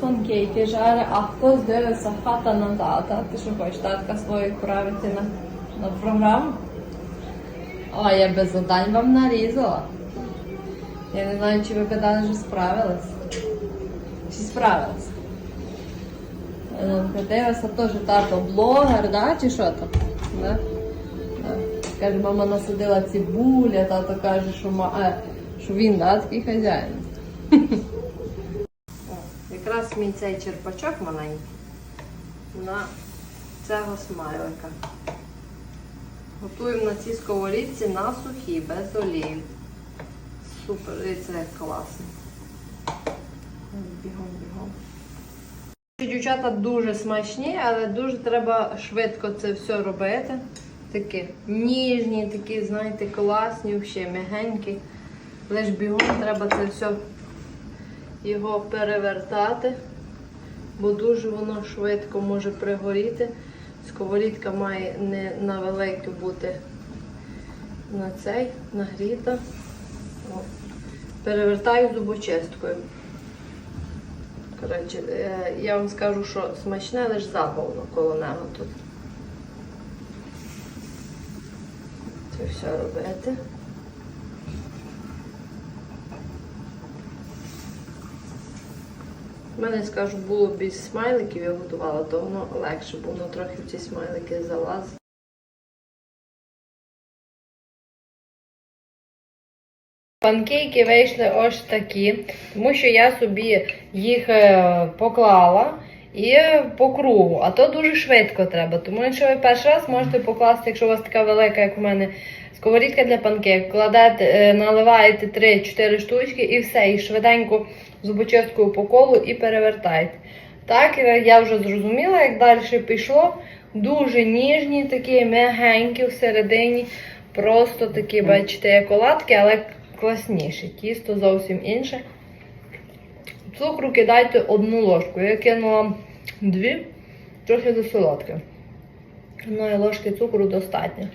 Панкейки жаре, а хтось дивиться хата на тата. Ти що хочеш татка свою відправити на, на програму? О, я без завдань вам нарізала. Я не знаю, чи ви гадали, що справились. Чи справились? Е, Дивися, теж тато блогер, да? чи що там? Да? Каже, мама насадила цибуля, тато каже, що, ма... е, що він да, такий хазяїн. Якраз мій цей черпачок маленький на цього смайлика. Готуємо на цій сковорідці на сухі, без олії. Супер, і це класно. Бігом, бігом. Дівчата дуже смачні, але дуже треба швидко це все робити. Такі ніжні, такі, знаєте, класні, взагалі м'ягенькі. Лиш бігом треба це все його перевертати, бо дуже воно швидко може пригоріти. Сковорідка має не на велику бути на цей, нагріта. О. Перевертаю зубочисткою. Коротше, е, я вам скажу, що смачне лише запах коло нього тут. Це все робити. У мене, скажу, було більше смайликів, я готувала, то воно легше, бо воно трохи в ці смайлики залазить. Панкейки вийшли ось такі, тому що я собі їх е, поклала і по кругу, а то дуже швидко треба. Тому якщо ви перший раз можете покласти, якщо у вас така велика, як у мене, сковорідка для панкейк, кладете, е, наливаєте 3-4 штучки і все, і швиденько зубочисткою по колу і перевертаєте. Так, е, я вже зрозуміла, як далі пішло. Дуже ніжні, такі м'ягенькі всередині. Просто такі, бачите, як оладки, але класніші. Тісто зовсім інше. Цукру кидайте одну ложку. Я кинула дві, трохи засолодке. Одної ложки цукру достатньо.